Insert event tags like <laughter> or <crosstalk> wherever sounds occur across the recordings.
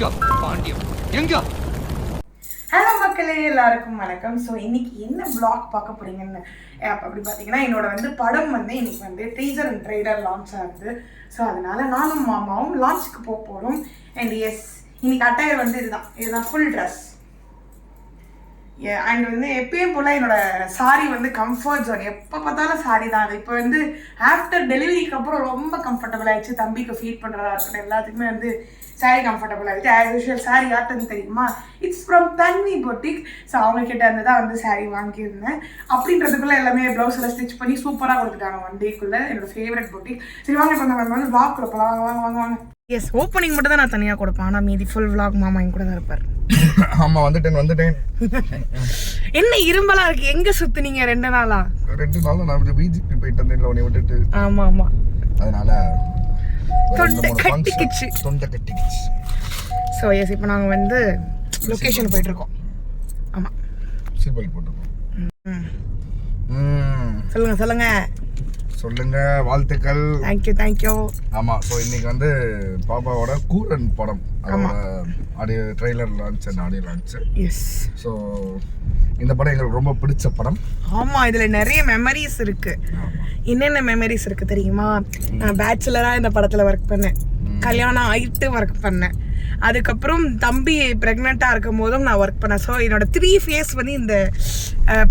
எங்க? பாண்டியம். எங்க? ஹலோ மக்களே எல்லாருக்கும் வணக்கம். ஸோ இன்னைக்கு என்ன பிளாக் பார்க்க போறீங்கன்னு அப்படி பார்த்தீங்கன்னா என்னோட வந்து படம் வந்து இன்னைக்கு வந்து டீசர் அண்ட் ட்ரெய்லர் லான்ச் ஆகுது. ஸோ அதனால நானும் மாமாவும் லான்ச்சுக்கு போக போகிறோம் அண்ட் எஸ் இன்னைக்கு அட்டையர் வந்து இதுதான். இதுதான் ஃபுல் ட்ரெஸ் அண்ட் வந்து எப்பயும் போல் என்னோட சாரி வந்து கம்ஃபர்ட் ஜோன் எப்போ பார்த்தாலும் சாரி தான் அது. இப்போ வந்து ஆஃப்டர் டெலிவரிக்கு அப்புறம் ரொம்ப கம்ஃபர்டபுள் ஆயிடுச்சு. தம்பிக்கு ஃபீட் பண்ணுறதா இருக்கட்டும் எல்லாத்துக்குமே வந்து சாரி கம்ஃபர்டபுள் ஆகிடுச்சு ஆஸ் யூஷுவல் சாரி யார்ட்டுன்னு தெரியுமா? It's from Tanvi boutique so அவங்கக்கிட்ட இருந்து தான் வந்து சாரி வாங்கியிருந்தேன். அப்படின்றதுக்குள்ள எல்லாமே ப்ளவுஸில் ஸ்டிச் பண்ணி சூப்பராக கொடுத்துட்டாங்க ஒன் டேக்குள்ளே என்னோட ஃபேவரட் பொட்டிக் சரி வாங்க இப்போ நம்ம வந்து வாக்கில் போகலாம் வாங்க வாங்க வாங்க வாங்க. எஸ் ஓப்பனிங் மட்டும் தான் நான் தனியாக கொடுப்பேன். ஆனால் மீதி ஃபுல் vlog மாமா என் கூட தான் இருப்பார். <laughs> ஆமா வந்துட்டேன் வந்துட்டேன். <laughs> என்ன இரும்பலா இருக்கு? எங்க சுத்துனீங்க ரெண்டு நாளா? ரெண்டு நாள் நான் பிஜிபி போயிட்டு வந்தேன் உன்னை விட்டுட்டு. ஆமா ஆமா. அதனால தொண்டை. கட்டிக்கிச்சு. தொண்டை கட்டிக்கிச்சு. ஸோ எஸ் இப்போ நாங்கள் வந்து லொக்கேஷன் போயிட்டு இருக்கோம் ஆமா. சீட் பெல்ட் போட்டுருக்கோம். ம். சொல்லுங்க சொல்லுங்க. சொல்லுங்க வாழ்த்துக்கள். தேங்க்யூ தேங்க்யூ ஆமா ஸோ இன்னைக்கு வந்து பாப்பாவோட கூரன் படம் audio trailer launch and audio launch yes so இந்த படம் எங்களுக்கு ரொம்ப பிடிச்ச படம். ஆமா இதுல நிறைய மெமரிஸ் இருக்கு. என்னென்ன மெமரிஸ் இருக்கு தெரியுமா? நான் பேச்சுலரா இந்த படத்துல ஒர்க் பண்ணேன். கல்யாணம் ஆயிட்டு ஒர்க் பண்ணேன். அதுக்கப்புறம் தம்பி ப்ரெக்னெண்ட்டாக இருக்கும் போதும் நான் ஒர்க் பண்ணேன். ஸோ என்னோட த்ரீ ஃபேஸ் வந்து இந்த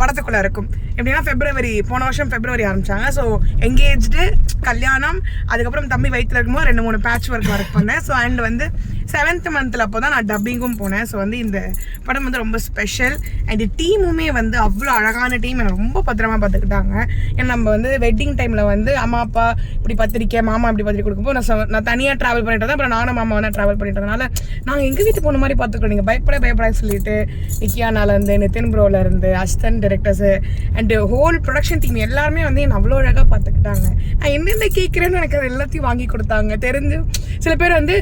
படத்துக்குள்ளே இருக்கும். எப்படின்னா ஃபெப்ரவரி போன வருஷம் ஃபெப்ரவரி ஆரம்பிச்சாங்க. ஸோ எங்கேஜ்டு கல்யாணம் அதுக்கப்புறம் தம்பி வயிற்றுல இருக்கும்போது ரெண்டு மூணு பேட்ச் ஒர்க் ஒர்க் பண்ணேன். ஸோ அண்ட் வந்து செவன்த் மந்த்தில் அப்போ தான் நான் டப்பிங்கும் போனேன். ஸோ வந்து இந்த படம் வந்து ரொம்ப ஸ்பெஷல் அண்ட் டீமுமே வந்து அவ்வளோ அழகான டீம் என்னை ரொம்ப பத்திரமா பார்த்துக்கிட்டாங்க. ஏன்னா நம்ம வந்து வெட்டிங் டைமில் வந்து அம்மா அப்பா இப்படி பத்திரிக்கை மாமா இப்படி பத்திரிக்கை கொடுக்கும்போது நான் சொ- நான் தனியாக ட்ராவல் பண்ணிட்டு வந்தேன். அப்புறம் நானும் மாமா வந்து ட்ராவல் பண்ணிட்டதுனால நாங்கள் எங்கள் வீட்டு போன மாதிரி பார்த்துக்கிறோம். நீங்கள் பயப்பட பயப்படாது சொல்லிட்டு நிக்கியானாலேருந்து நிதின் ப்ரோலேருந்து அஸ்தன் directors and whole production team எல்லாருமே வந்து என்னை அவ்வளோ அழகாக பார்த்துக்கிட்டாங்க. நான் என்னென்ன கேட்குறேன்னு எனக்கு அது எல்லாத்தையும் வாங்கி கொடுத்தாங்க. தெரிஞ்சு சில பேர் வந்து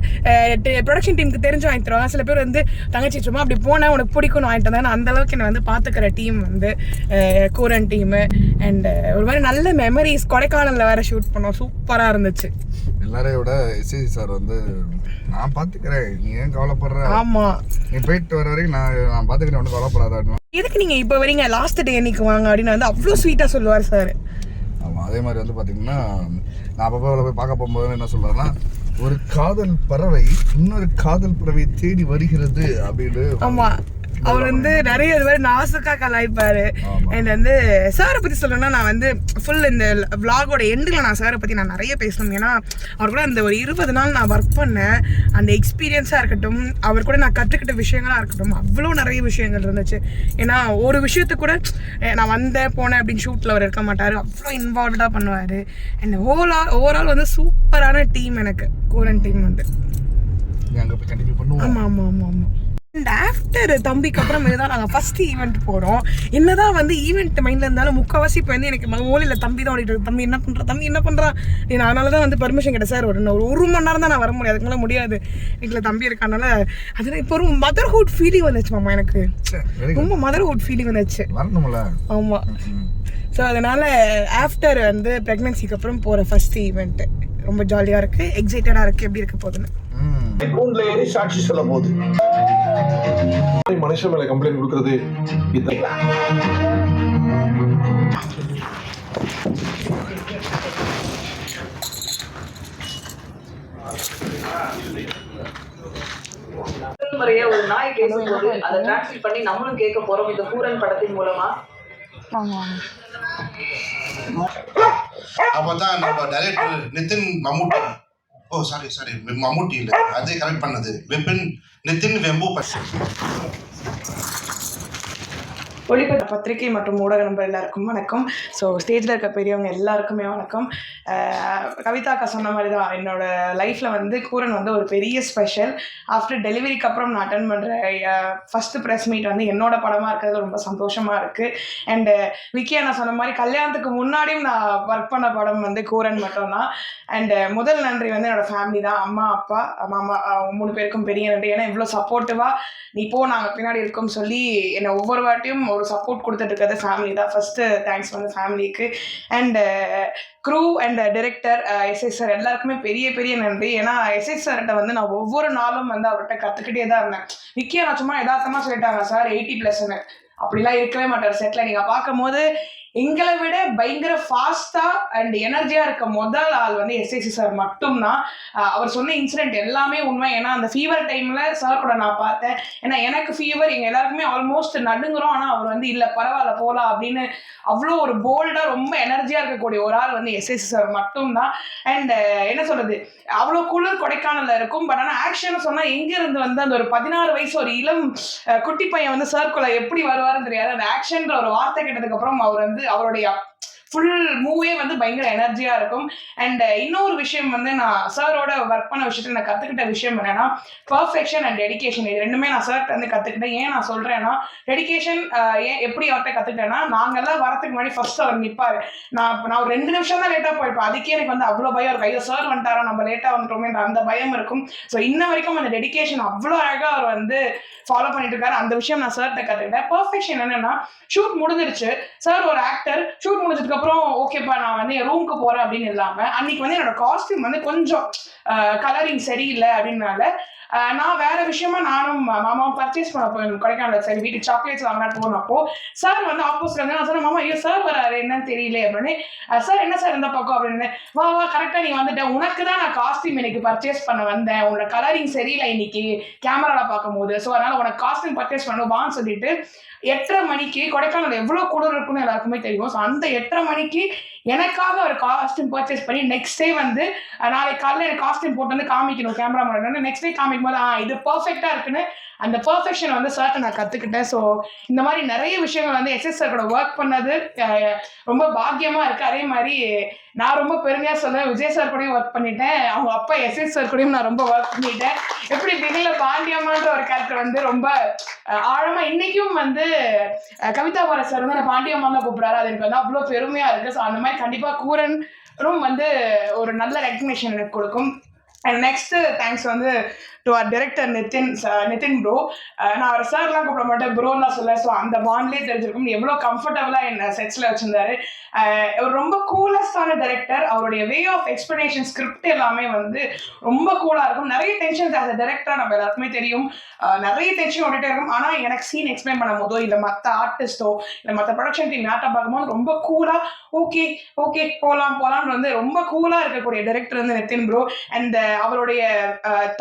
ப்ரொடக்ஷன் டீமுக்கு தெரிஞ்சு வாங்கி தருவாங்க. சில பேர் வந்து தங்கச்சி சும்மா அப்படி போனால் உனக்கு பிடிக்கும்னு வாங்கிட்டு வந்தாங்க அந்த அளவுக்கு என்னை வந்து பார்த்துக்கிற டீம் வந்து கூரன் டீமு அண்ட் ஒரு மாதிரி நல்ல மெமரிஸ் கொடைக்கானலில் வேற ஷூட் பண்ணோம். சூப்பராக இருந்துச்சு. எல்லாரையும் விட எஸ்சி சார் வந்து நான் பாத்துக்கிறேன். நீ ஏன் கவலைப்படுற? ஆமாம் நீ போயிட்டு வர வரைக்கும் நான் நான் பாத்துக்கிறேன். ஒன்றும் கவலைப்படாத எதுக்கு நீங்கள் இப்போ வரீங்க? லாஸ்ட் டே என்னைக்கு வாங்க அப்படின்னு வந்து அவ்வளோ ஸ்வீட்டாக சொல்லுவார் சார். ஆமா அதே மாதிரி வந்து பாத்தீங்கன்னா நான் அப்பப்போ போய் பார்க்க போகும்போது என்ன சொல்றேன்னா ஒரு காதல் பறவை இன்னொரு காதல் பறவை தேடி வருகிறது அப்படின்னு ஆமா. அவர் வந்து நிறைய இது மாதிரி நாசுக்கா கலாய்ப்பாரு ஆமா. அண்ட் வந்து சாரை பத்தி சொல்லணும்னா நான் வந்து ஃபுல் இந்த vlog-ஓட எண்டில் நான் சாரை பத்தி நான் நிறைய பேசணும். ஏன்னா அவர் கூட அந்த ஒரு இருபது நாள் நான் ஒர்க் பண்ணேன். அந்த எக்ஸ்பீரியன்ஸாக இருக்கட்டும் அவர் கூட நான் கற்றுக்கிட்ட விஷயங்களா இருக்கட்டும் அவ்வளோ நிறைய விஷயங்கள் இருந்துச்சு. ஏன்னா ஒரு விஷயத்துக்கு கூட நான் வந்தேன் போனேன் அப்படின்னு ஷூட்டில் அவர் இருக்க மாட்டார். அவ்வளோ இன்வால்வ்டாக பண்ணுவார். அண்ட் ஓவரால் ஓவரால் வந்து சூப்பரான டீம் எனக்கு. கோரன் டீம் வந்து. நீ அங்க போய் கண்டினியூ அண்ட் ஆஃப்டர் தம்பிக்கு அப்புறம் இதுதான் நாங்கள் ஃபர்ஸ்ட் ஈவெண்ட் போகிறோம் என்னதான் வந்து ஈவெண்ட் மைண்டில் இருந்தாலும் முக்கால்வாசி இப்போ வந்து எனக்கு ஓலியில் தம்பி தான் ஓடிட்டு. தம்பி என்ன பண்ணுறா தம்பி என்ன பண்ணுறான் நான் அதனால தான் வந்து பர்மிஷன் கிடையாது சார் ஒரு ஒரு மணி நேரம் தான் நான் வர முடியாது. அதுக்கு மேலே முடியாது. வீட்டில் தம்பி இருக்கனால அதில் இப்போ ஒரு மதர்ஹுட் ஃபீலிங் வந்துச்சு மாமா எனக்கு. ரொம்ப மதர்ஹுட் ஃபீலிங் வந்துச்சு. ஆமாம். ஸோ அதனால ஆஃப்டர் வந்து ப்ரெக்னன்சிக்கு அப்புறம் போகிற ஃபர்ஸ்ட் ஈவெண்ட்டு ரொம்ப ஜாலியாக இருக்குது எக்ஸைட்டடாக இருக்குது எப்படி இருக்க போகுதுன்னு. ம். கூண்டுல ஏறி சாட்சி சொல்ல போகுது மனுஷன் மேல கம்ப்ளைண்ட் கொடுக்கறது முறையா ஒரு நாய் பேசும்போது அதை டிரான்ஸ்லேட் பண்ணி நம்மளும் கேட்க போறோம். இந்த பூரன் படத்தின் மூலமா. அப்பதான் நம்ம director Nithin Mammootty oh sorry sorry Mammootty இல்லை அதே கரெக்ட் பண்ணது விபின் நிதின் வெம்பு பட்சன் ஒளிபர பத்திரிகை மற்றும் ஊடக நண்பர் எல்லாருக்கும் வணக்கம். ஸோ ஸ்டேஜில் இருக்க பெரியவங்க எல்லாருக்குமே வணக்கம். கவிதாக்கா சொன்ன மாதிரி தான் என்னோட லைஃப்பில் வந்து கூரன் வந்து ஒரு பெரிய ஸ்பெஷல் ஆஃப்டர் டெலிவரிக்கு அப்புறம் நான் அட்டன் பண்ணுற ஃபஸ்ட்டு ப்ரெஸ் மீட் வந்து என்னோட படமாக இருக்கிறது ரொம்ப சந்தோஷமாக இருக்குது அண்டு விக்கியா நான் சொன்ன மாதிரி கல்யாணத்துக்கு முன்னாடியும் நான் ஒர்க் பண்ண படம் வந்து கூரன் மட்டும்தான். அண்டு முதல் நன்றி வந்து என்னோடய ஃபேமிலி தான். அம்மா அப்பா மாமா மூணு பேருக்கும் பெரிய நன்றி. ஏன்னா இவ்வளோ சப்போர்ட்டிவாக நீ போ நாங்கள் பின்னாடி இருக்கோம் சொல்லி என்னை ஒவ்வொரு வாட்டியும் ஒரு சப்போர்ட் கொடுத்துட்டு இருக்கிறது ஃபேமிலி தான். ஃபஸ்ட்டு தேங்க்ஸ் வந்து ஃபேமிலிக்கு and crew and director SS sir எல்லாருக்குமே பெரிய பெரிய நன்றி. ஏன்னா எஸ்எஸ் சார்கிட்ட வந்து நான் ஒவ்வொரு நாளும் வந்து அவர்கிட்ட கற்றுக்கிட்டே தான் இருந்தேன். நிக்கியா நான் சும்மா யதார்த்தமாக சொல்லிட்டாங்க சார் எயிட்டி ப்ளஸ்ன்னு அப்படிலாம் இருக்கவே மாட்டார் செட்டில் நீங்கள் பார்க்கும்போது எங்களை விட பயங்கர ஃபாஸ்ட்டாக அண்ட் எனர்ஜியாக இருக்க முதல் ஆள் வந்து எஸ்எஸ்சி சார் மட்டும்தான். அவர் சொன்ன இன்சிடென்ட் எல்லாமே உண்மை. ஏன்னா அந்த ஃபீவர் டைமில் சார் கூட நான் பார்த்தேன். ஏன்னா எனக்கு ஃபீவர் எங்கள் எல்லாருக்குமே ஆல்மோஸ்ட் நடுங்குறோம். ஆனால் அவர் வந்து இல்லை பரவாயில்ல போகலாம் அப்படின்னு அவ்வளோ ஒரு போல்டாக ரொம்ப எனர்ஜியாக இருக்கக்கூடிய ஒரு ஆள் வந்து எஸ்எஸ்சி சார் மட்டும்தான். அண்ட் என்ன சொல்கிறது அவ்வளோ குளிர் கொடைக்கானலில் இருக்கும். பட் ஆனால் ஆக்ஷன் சொன்னால் எங்கேருந்து வந்து அந்த ஒரு பதினாறு வயசு ஒரு இளம் குட்டி பையன் வந்து சார்க்குள்ள எப்படி வருவாருன்னு தெரியாது. அந்த ஆக்ஷன்ற ஒரு வார்த்தை கேட்டதுக்கப்புறம் அவர் வந்து அவருடைய ஃபுல் மூவே வந்து பயங்கர எனர்ஜியாக இருக்கும். அண்ட் uh, இன்னொரு விஷயம் வந்து நான் சாரோட ஒர்க் பண்ண விஷயத்தில் நான் கற்றுக்கிட்ட விஷயம் என்னென்னா பர்ஃபெக்ஷன் அண்ட் டெடிக்கேஷன் இது ரெண்டுமே நான் சார்கிட்ட வந்து கற்றுக்கிட்டேன் ஏன் நான் சொல்கிறேன்னா டெடிகேஷன் uh, ஏன் எப்படி அவர்கிட்ட கற்றுக்கிட்டேன்னா நாங்கள்லாம் வரத்துக்கு முன்னாடி ஃபர்ஸ்ட் அவர் நிற்பார் நான் நான் ஒரு ரெண்டு நிமிஷம் தான் லேட்டாக போயிருப்பேன். அதுக்கே எனக்கு வந்து அவ்வளோ பயம் இருக்கும். ஐயோ சார் வந்துட்டாரா? நம்ம லேட்டாக வந்துட்டோமேன்ற அந்த பயம் இருக்கும். ஸோ இன்ன வரைக்கும் அந்த டெடிகேஷன் அவ்வளோ அழகாக அவர் வந்து ஃபாலோ பண்ணிட்டு இருக்காரு. அந்த விஷயம் நான் சார்கிட்ட கற்றுக்கிட்டேன் பர்ஃபெக்ஷன் என்னென்னா ஷூட் முடிஞ்சிருச்சு. சார் ஒரு ஆக்டர் ஷூட் முடிஞ்சதுக்கு அப்புறம் ஓகேப்பா நான் வந்து என் ரூமுக்கு போறேன் அப்படின்னு இல்லாம அன்னைக்கு வந்து என்னோட காஸ்டியூம் வந்து கொஞ்சம் கலரிங் சரியில்லை அப்படின்னால நான் வேற விஷயமா நானும் மாமாவும் பர்ச்சேஸ் பண்ண போயிருந்தோம் கொடைக்கானல் சரி வீட்டுக்கு சாக்லேட்ஸ் வாங்கினா போனப்போ சார் வந்து ஆப்போசிட்ல இருந்து நான் சொன்னேன் மாமா ஐயோ சார் வராரு. என்னன்னு தெரியல அப்படின்னு சார் என்ன சார் இந்த பக்கம்? அப்படின்னு வா வா கரெக்டா நீ வந்துட்டேன் உனக்கு தான் நான் காஸ்டியூம் இன்னைக்கு பர்ச்சேஸ் பண்ண வந்தேன். உன்னோட கலரிங் சரியில்லை இன்னைக்கு. கேமரால பார்க்கும்போது. ஸோ அதனால உனக்கு காஸ்டியூம் பர்ச்சேஸ் பண்ணணும் வான்னு சொல்லிட்டு எட்டரை மணிக்கு கொடைக்கானல் எவ்வளோ குளிர் இருக்குன்னு எல்லாருக்குமே தெரியும். ஸோ அந்த எட்டரை மணிக்கு எனக்காக ஒரு காஸ்டியூம் பர்ச்சேஸ் பண்ணி நெக்ஸ்ட் டே வந்து நாளைக்கு காலையில் எனக்கு காஸ்டியூம் போட்டு வந்து காமிக்கணும் கேமரா முன்னாடி நெக்ஸ்ட் டே காமிக்கும் போது ஆ இது பர்ஃபெக்டாக இருக்குன்னு அந்த பர்ஃபெக்ஷன் வந்து சார்ட்ட நான் கற்றுக்கிட்டேன் ஸோ இந்த மாதிரி நிறைய விஷயங்கள் வந்து எஸ்எஸ் சார் கூட ஒர்க் பண்ணது. ரொம்ப பாக்கியமாக இருக்குது அதே மாதிரி நான் ரொம்ப பெருமையாக சொல்கிறேன் விஜய் சார் கூடயும் ஒர்க் பண்ணிட்டேன். அவங்க அப்பா எஸ்எஸ் சார் கூடயும் நான் ரொம்ப ஒர்க் பண்ணிட்டேன். எப்படி பிகில பாண்டியம்மான்ற ஒரு கேரக்டர் வந்து ரொம்ப ஆழமாக இன்றைக்கும் வந்து கவிதா பாரத் சார் வந்து நான் பாண்டியம்மா தான் கூப்பிடுறாரு. அது எனக்கு வந்து அவ்வளோ பெருமையாக இருக்குது ஸோ அந்த மாதிரி கண்டிப்பாக கூரன் ரூம் வந்து ஒரு நல்ல ரெக்கக்னேஷன் எனக்கு கொடுக்கும். அண்ட் நெக்ஸ்ட் தேங்க்ஸ் வந்து to our director Nithin Nithin bro நான் அவர் சார்லாம் கூப்பிட மாட்டேன் ப்ரோன்னு தான் சொல்ல. ஸோ அந்த பாண்ட்லேயே தெரிஞ்சிருக்கும். எவ்வளோ கம்ஃபர்டபுளாக என்ன செட்ஸில் வச்சிருந்தாரு. Uh, அவர் ரொம்ப கூலஸ்டான டைரக்டர் அவருடைய வே ஆஃப் எக்ஸ்பிளனேஷன் ஸ்கிரிப்ட் எல்லாமே வந்து ரொம்ப கூலாக இருக்கும். நிறைய டென்ஷன்ஸ் ஆஸ் அ டேரக்டராக நம்ம எல்லாருக்குமே தெரியும். Uh, நிறைய டென்ஷன் ஓடிட்டே இருக்கும். ஆனால் எனக்கு சீன் எக்ஸ்பிளைன் பண்ணும் போதோ இல்லை மற்ற ஆர்டிஸ்டோ இல்லை மற்ற ப்ரொடக்ஷன் டீம் நாட்டை பார்க்கும்போது ரொம்ப கூலாக ஓகே ஓகே போகலாம் போகலான்னு வந்து ரொம்ப கூலாக இருக்கக்கூடிய டேரக்டர் வந்து நிதின் ப்ரோ அண்ட் அவருடைய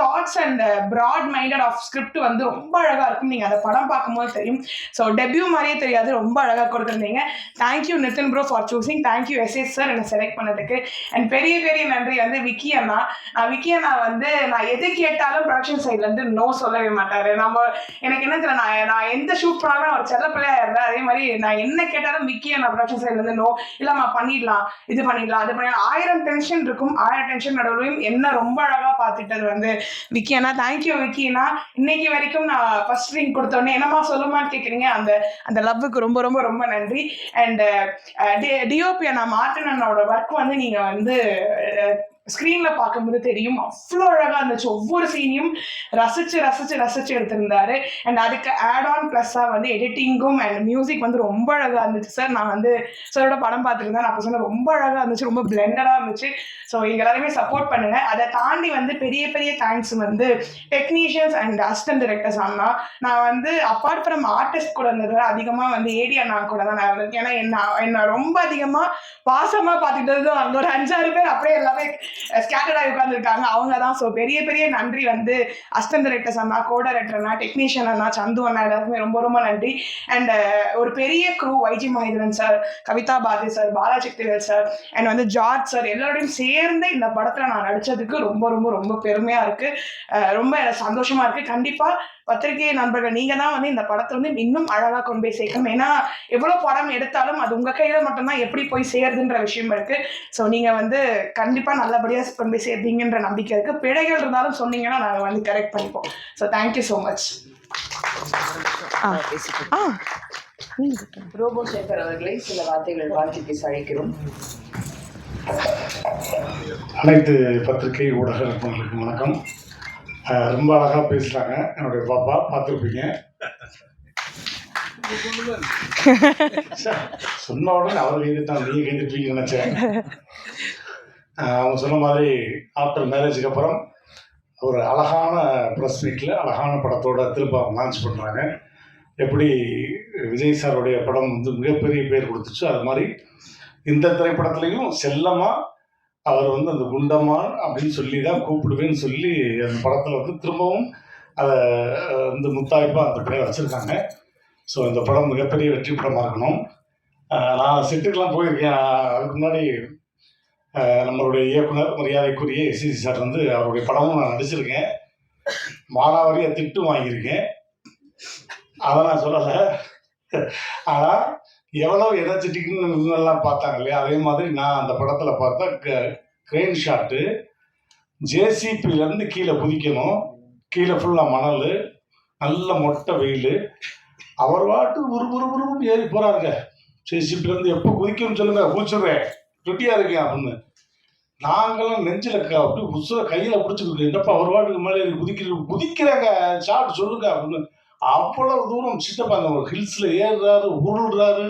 thoughts and broad minded of script வந்து ரொம்ப அழகாக இருக்கும். நீங்கள் அதை படம் பார்க்கும்போது தெரியும். ஸோ டெபியூ மாதிரியே தெரியாது. ரொம்ப அழகாக கொடுத்துருந்தீங்க. Thank you Nithin bro for choosing thank you SS sir என்னை செலக்ட் பண்ணதுக்கு. அண்ட் பெரிய பெரிய நன்றி வந்து விக்கி அண்ணா. நான் விக்கி அண்ணா வந்து நான் எது கேட்டாலும் ப்ரொடக்ஷன் சைட்லேருந்து நோ சொல்லவே மாட்டார். நம்ம எனக்கு என்ன தெரியல நான் நான் எந்த ஷூட் பண்ணாலும் அவர் செல்ல பிள்ளையா இருந்தேன் அதே மாதிரி நான் என்ன கேட்டாலும் விக்கி அண்ணா ப்ரொடக்ஷன் சைட்லேருந்து நோ இல்லைம்மா பண்ணிடலாம். இது பண்ணிடலாம். அது பண்ணிடலாம் ஆயிரம் டென்ஷன் இருக்கும். ஆயிரம் டென்ஷன் நடுவுலையும் என்ன ரொம்ப அழகாக பார்த்துட்டது வந்து விக்கி. அண்ணா தேங்க்யூ விக்கினா இன்னைக்கு வரைக்கும் நான் ஃபர்ஸ்ட் ரிங் கொடுத்தோடனே என்னம்மா சொல்லுமான்னு கேட்குறீங்க அந்த அந்த லவ்வுக்கு ரொம்ப ரொம்ப ரொம்ப நன்றி. அண்ட் டிஓபி அண்ணா மார்டின் அண்ணாவோட ஒர்க் வந்து நீங்கள் வந்து ஸ்க்ரீனில் பார்க்கும்போது தெரியும் அவ்வளோ அழகாக இருந்துச்சு. ஒவ்வொரு சீனையும் ரசிச்சு ரசிச்சு ரசிச்சு எடுத்திருந்தாரு. அண்ட் அதுக்கு ஆட் ஆன் ப்ளஸ்ஸாக வந்து எடிட்டிங்கும் அண்ட் மியூசிக் வந்து ரொம்ப அழகாக இருந்துச்சு. சார் நான் வந்து சாரோட படம் பார்த்துருந்தேன். நான் அப்போ சொன்னேன் ரொம்ப அழகாக இருந்துச்சு ரொம்ப பிளெண்டடாக இருந்துச்சு. ஸோ எங்க எல்லாருமே சப்போர்ட் பண்ணுங்க. அதை தாண்டி வந்து பெரிய பெரிய தேங்க்ஸ் வந்து டெக்னீஷியன்ஸ் அண்ட் அசிஸ்டன்ட் டிரெக்டர்ஸ் அண்ணா. நான் வந்து அப்பார்ட் ஃப்ரம் ஆர்டிஸ்ட் கூட இருந்தது அதிகமாக வந்து ஏடி அண்ணா கூட தான் நான் இருந்திருக்கேன். ஏன்னா என்ன என்ன ரொம்ப அதிகமாக பாசமாக பார்த்துக்கிட்டது அங்கே ஒரு அஞ்சாறு பேர் அப்படியே எல்லாமே ஸ்கேட்டர்டாக உட்காந்துருக்காங்க அவங்க தான். ஸோ பெரிய பெரிய நன்றி வந்து அஸ்தந்த ரெட்டஸ் அண்ணா கோட ரெட்டர் அண்ணா டெக்னீஷியன் அண்ணா சந்து அண்ணா எல்லாருக்குமே ரொம்ப ரொம்ப நன்றி. அண்ட் uh, ஒரு பெரிய crew YG Mahendran sir Kavitha Bharathi sir Balaji திவேல் sir and வந்து ஜார்ஜ் சார் எல்லாரோடையும் சேர்ந்து இந்த படத்தில் நான் நடித்ததுக்கு ரொம்ப ரொம்ப ரொம்ப பெருமையாக இருக்குது uh, ரொம்ப எனக்கு சந்தோஷமா இருக்குது கண்டிப்பாக பத்திரிகை நண்பர்கள் நீங்கள் தான் வந்து இந்த படத்தை வந்து இன்னும் அழகாக கொண்டு போய் சேர்க்கணும். ஏன்னா எவ்வளோ படம் எடுத்தாலும் அது உங்கள் கையில் மட்டும்தான் எப்படி போய் சேருதுன்ற விஷயம் இருக்குது ஸோ நீங்கள் வந்து கண்டிப்பாக நல்லபடியாக கொண்டு போய் சேர்த்தீங்கன்ற நம்பிக்கை இருக்குது பிழைகள் இருந்தாலும் சொன்னீங்கன்னா நாங்கள் வந்து கரெக்ட் பண்ணிப்போம். So thank you so much ah. Robo Sekar அவர்களை சில வார்த்தைகள் வாழ்த்தி பேச அழைக்கிறோம். அனைத்து பத்திரிகை ஊடக வணக்கம். ரொம்ப அழகாக பேசுகிறாங்க என்னுடைய பாப்பா பார்த்துருப்பீங்க. <laughs> சொன்ன உடனே அவர் கைதுட்டான் நீ கைதுட்டீங்கன்னு நினைச்சேன். அவங்க சொன்ன மாதிரி ஆஃப்டர் மேரேஜுக்கு அப்புறம் ஒரு அழகான ப்ரெஸ் மீட்டில் அழகான படத்தோட திரும்ப லான்ச் பண்ணுறாங்க எப்படி விஜய் சாருடைய படம் வந்து மிகப்பெரிய பேர் கொடுத்துச்சு அது மாதிரி இந்த திரைப்படத்துலையும் செல்லமாக அவர் வந்து அந்த குண்டமான் அப்படின்னு சொல்லி தான் கூப்பிடுவேன்னு சொல்லி அந்த படத்தில் வந்து திரும்பவும் அதை வந்து முத்தாய்ப்பாக அந்த பேரை வச்சுருக்காங்க. ஸோ இந்த படம் மிகப்பெரிய வெற்றி படமாக இருக்கணும். நான் செட்டுக்கெலாம் போயிருக்கேன். அதுக்கு முன்னாடி நம்மளுடைய இயக்குனர் மரியாதைக்குரிய எஸ்சி சார் வந்து அவருடைய படமும் நான் நடிச்சிருக்கேன். மானாவாரியாக திட்டு வாங்கியிருக்கேன். அதை நான் சொல்லலை. ஆனால் எவ்வளோ எனர்ஜெட்டிக்னு எல்லாம் பார்த்தாங்க இல்லையா? அதே மாதிரி நான் அந்த படத்தில் பார்த்தா கிரெயின் ஷாட்டு ஜேசிபிலேருந்து கீழே குதிக்கணும். கீழே ஃபுல்லாக மணல் நல்ல மொட்டை வெயில். அவர் வாட்டு உரு உரு உருன்னு ஏறி போகிறாருங்க ஜேசிபிலேருந்து எப்போ குதிக்கணும்னு சொல்லுங்க குதிச்சுடுறேன். ரெட்டியாக இருக்கேன் அப்படின்னு. நாங்களும் நெஞ்சில் க அப்படி உசுர கையில் பிடிச்சிக்கிட்டு என்னப்பா அவர் வாட்டுக்கு மேலே ஏறி குதிக்கிற குதிக்கிறாங்க ஷாட் சொல்லுங்க அப்படின்னு. அவ்வளவு தூரம் சித்தப்பாங்க ஒரு ஹில்ஸில் ஏறுறாரு உருள்றாரு.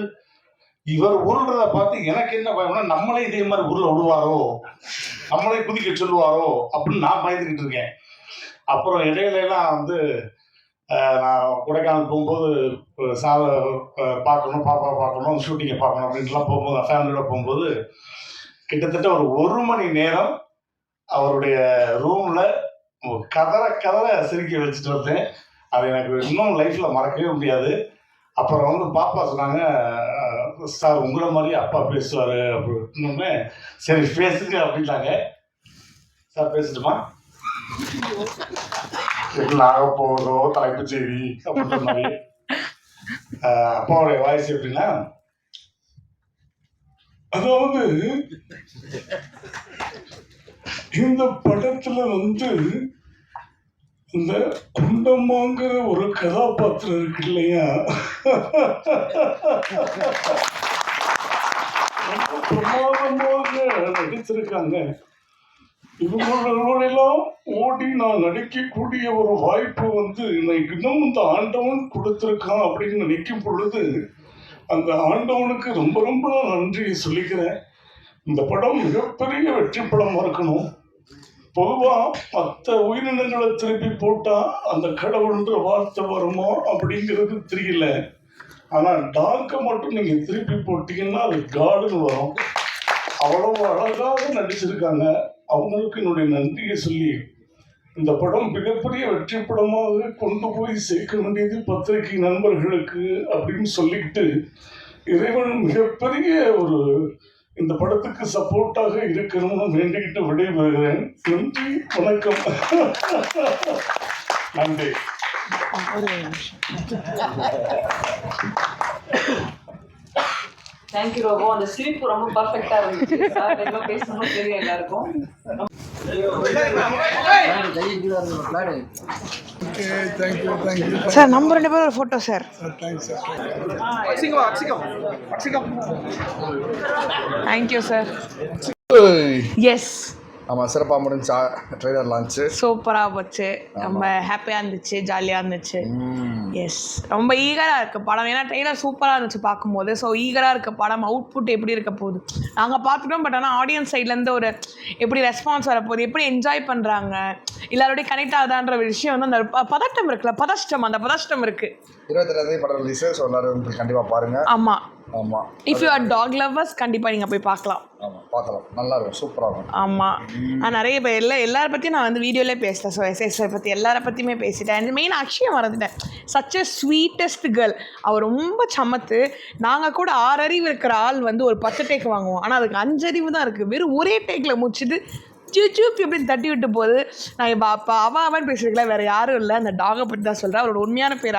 இவர் உருள்றத பார்த்து எனக்கு என்ன பயம்னா நம்மளே இதே மாதிரி உருள விடுவாரோ? நம்மளே குதிக்க சொல்லுவாரோ? அப்படின்னு நான் பயந்துக்கிட்டு இருக்கேன். அப்புறம் இடையில எல்லாம் வந்து நான் கொடைக்கானல் போகும்போது அஹ், பார்க்கணும் பாப்பா பார்க்கணும் ஷூட்டிங்கை பார்க்கணும் அப்படின்ட்டுலாம் போகும்போது ஃபேமிலியோட போகும்போது கிட்டத்தட்ட ஒரு ஒரு மணி நேரம் அவருடைய ரூமில் கதற கதற சிரிக்க வச்சுட்டு வந்தேன். அது எனக்கு இன்னும் லைஃப்பில் மறக்கவே முடியாது. அப்புறம் வந்து பாப்பா சொன்னாங்க சார் உங்களை மாதிரி அப்பா பேசுவார் அப்படின்னு சரி பேசுங்க அப்படின்னாங்க. சார் பேசட்டுமா? ஆக போதோ தலைப்புச் செய்தி அப்படின்ற மாதிரி. அப்பாவுடைய வாய்ஸ் எப்படின்னா அதாவது இந்த படத்துல வந்து இந்த குண்டம்மாங்கிற ஒரு கதாபாத்திரம் இருக்கு இல்லையா? ரொம்ப பிரமாதமாக நடிச்சிருக்காங்க. இவங்களோடெல்லாம் ஓடி நான் நடிக்கக்கூடிய ஒரு வாய்ப்பு வந்து இன்னைக்கு இன்னும் இந்த ஆண்டவன் கொடுத்துருக்கான் அப்படின்னு நினைக்கும் பொழுது அந்த ஆண்டவனுக்கு ரொம்ப ரொம்ப நன்றி சொல்லிக்கிறேன். இந்த படம் மிகப்பெரிய வெற்றி படமாக இருக்கணும். பொதுவாக மற்ற உயிரினங்களை திருப்பி போட்டால் அந்த கடவுள்ன்ற வார்த்தை வருமா அப்படிங்கிறது தெரியல. ஆனால் டாக்கை மட்டும் நீங்கள் திருப்பி போட்டீங்கன்னா அது காடுன்னு வரும். அவ்வளவு அழகாக நடிச்சிருக்காங்க. அவங்களுக்கு என்னுடைய நன்றியை சொல்லி இந்த படம் மிகப்பெரிய வெற்றி படமாக கொண்டு போய் சேர்க்க வேண்டியது பத்திரிகை நண்பர்களுக்கு அப்படின்னு சொல்லிக்கிட்டு இறைவன் மிகப்பெரிய ஒரு இந்த படத்துக்கு சப்போர்ட்டாக இருக்கணும்னு வேண்டிக்கிட்டு விடைபெறுகிறேன். நன்றி வணக்கம். நன்றி. தேங்க்யூ ரோபோ அந்த சிரிப்பு ரொம்ப பர்ஃபெக்டா இருந்துச்சு. சார் என்ன பேசணும் தெரியும் எல்லாருக்கும். சார் நம்ம ரெண்டு பேரும் ஒரு photo sir. Thank you sir yes ஆமாம் சிறப்பாக முடிஞ்சா ட்ரெய்லர் லான்ச்சு சூப்பராக போச்சு. ரொம்ப ஹாப்பியாக இருந்துச்சு ஜாலியாக இருந்துச்சு. எஸ் ரொம்ப ஈகராக இருக்கு படம். ஏன்னா ட்ரெய்லர் சூப்பராக இருந்துச்சு பார்க்கும்போது. ஸோ ஈகராக இருக்க படம் அவுட்புட் எப்படி இருக்க போகுது? நாங்கள் பார்த்துட்டோம் பட் ஆனால் ஆடியன்ஸ் சைட்லேருந்து ஒரு எப்படி ரெஸ்பான்ஸ் வரப்போகுது எப்படி என்ஜாய் பண்ணுறாங்க எல்லாரோடய கனெக்ட் ஆகுதான்ற விஷயம் வந்து அந்த பதட்டம் இருக்குல்ல பதஷ்டம் அந்த பதஷ்டம் இருக்குது இருபத்தெட்டாந்தேதி படம் ரிலீஸு ஸோ எல்லாரும் கண்டிப்பாக பாருங்கள் ஆமாம் ஆமாம் if you are dog lovers கண்டிப்பாக நீங்கள் போய் பார்க்கலாம். ஆமாம் பார்க்கலாம். நல்லா இருக்கும். சூப்பராக இருக்கும் ஆமாம் நான் நிறைய பேர் எல்லா எல்லாரை பற்றியும் நான் வந்து வீடியோலே பேசல. ஸோ எஸ்எஸ்ஐ பற்றி எல்லாரை பற்றியுமே பேசிட்டேன். அண்ட் மெயின் அக்ஷயம் மறந்துட்டேன். சச் அ ஸ்வீட்டஸ்ட் கேர்ள் அவர் ரொம்ப சமத்து. நாங்கள் கூட ஆறு அறிவு இருக்கிற ஆள் வந்து ஒரு பத்து டேக் வாங்குவோம். ஆனால் அதுக்கு அஞ்சு அறிவு தான் இருக்குது வெறும் ஒரே டேக்கில் முடிச்சுட்டு சூப் அப்படின்னு தட்டி விட்டு போகுது நான் இப்போ அப்போ அவன் அவன் பேசுறதுல வேறு யாரும் இல்லை. அந்த டாகை பற்றி தான் சொல்கிறேன் அவரோட உண்மையான பேர்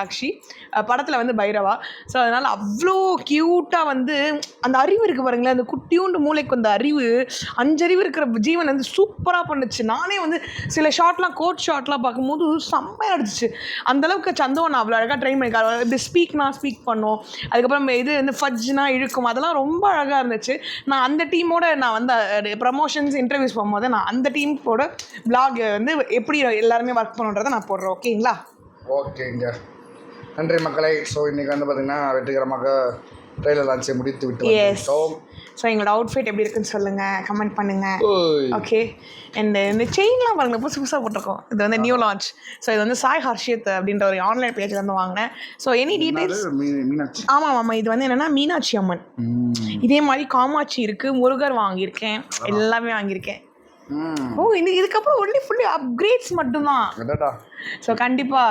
படத்தில் வந்து பைரவா. ஸோ அதனால் அவ்வளோ க்யூட்டாக வந்து அந்த அறிவு இருக்குது பாருங்களேன். அந்த குட்டியூண்டு மூளைக்கு அந்த அறிவு அஞ்சறிவு இருக்கிற ஜீவன் வந்து சூப்பராக பண்ணுச்சு. நானே வந்து சில ஷார்ட்லாம் கோட் ஷாட்லாம் பார்க்கும்போது செம்மையாக அடிச்சிச்சு அந்தளவுக்கு சந்தவன் அவ்வளோ அழகாக ட்ரெயின் பண்ணியிருக்காரு இப்படி ஸ்பீக்னா ஸ்பீக் பண்ணோம். அதுக்கப்புறம் இது வந்து ஃபஜ்னா இழுக்கும். அதெல்லாம் ரொம்ப அழகாக இருந்துச்சு. நான் அந்த டீமோட நான் வந்து ப்ரமோஷன்ஸ் இன்டர்வியூஸ் போகும்போது நான் அந்த டீமோட பிளாக் வந்து எப்படி எல்லாருமே ஒர்க் பண்ணுன்றதை நான் போடுறேன் ஓகேங்களா ஓகேங்க. நன்றி மக்களை. ஸோ இன்னைக்கு வந்து பார்த்தீங்கன்னா வெற்றிகரமாக ட்ரெயிலர் லான்ச்சை முடித்து விட்டு எஸ் வந்துவிட்டோம். ஸோ எங்களோட அவுட்ஃபிட் எப்படி இருக்குன்னு சொல்லுங்க கமெண்ட் பண்ணுங்க. ஓய். ஓகே அண்ட் இந்த செயின்லாம் பாருங்க புதுசு புதுசாக போட்டிருக்கோம். இது வந்து நியூ லான்ச் ஸோ இது வந்து சாய் ஹர்ஷித் அப்படின்ற ஒரு ஆன்லைன் பேஜ்ல இருந்து வாங்கினேன். ஸோ எனி டீடைல்ஸ் ஆமாம் ஆமாம் இது வந்து என்னன்னா மீனாட்சி அம்மன். இதே மாதிரி காமாட்சி இருக்கு முருகர் வாங்கியிருக்கேன். எல்லாமே வாங்கியிருக்கேன். ஓ இந்த இதுக்கப்புறம் ஒன்லி ஃபுல்லி அப்கிரேட்ஸ் மட்டும்தான். ஸோ கண்டிப்பா.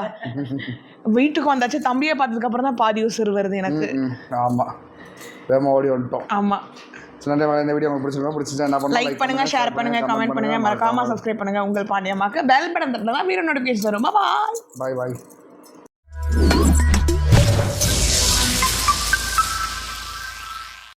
வீட்டுக்கு வந்தாச்சு தம்பியை பார்த்ததுக்கு அப்புறம் தான் பாதி உசுறு வருது எனக்கு. ம். ஆமா. வேகமாக ஓடி வந்துட்டோம். ஆமா. இந்த வீடியோ உங்களுக்கு பிடிச்சிருக்கோம் பிடிச்சிருந்தா என்ன லைக் பண்ணுங்க ஷேர் பண்ணுங்க கமெண்ட் பண்ணுங்க மறக்காம சப்ஸ்கிரைப் பண்ணுங்க உங்கள் பாண்டியம்மாக்கு. பெல் பட்டன் தட்டினா வீடியோ நோட்டிஃபிகேஷன் வரும். பாய் பாய் பாய்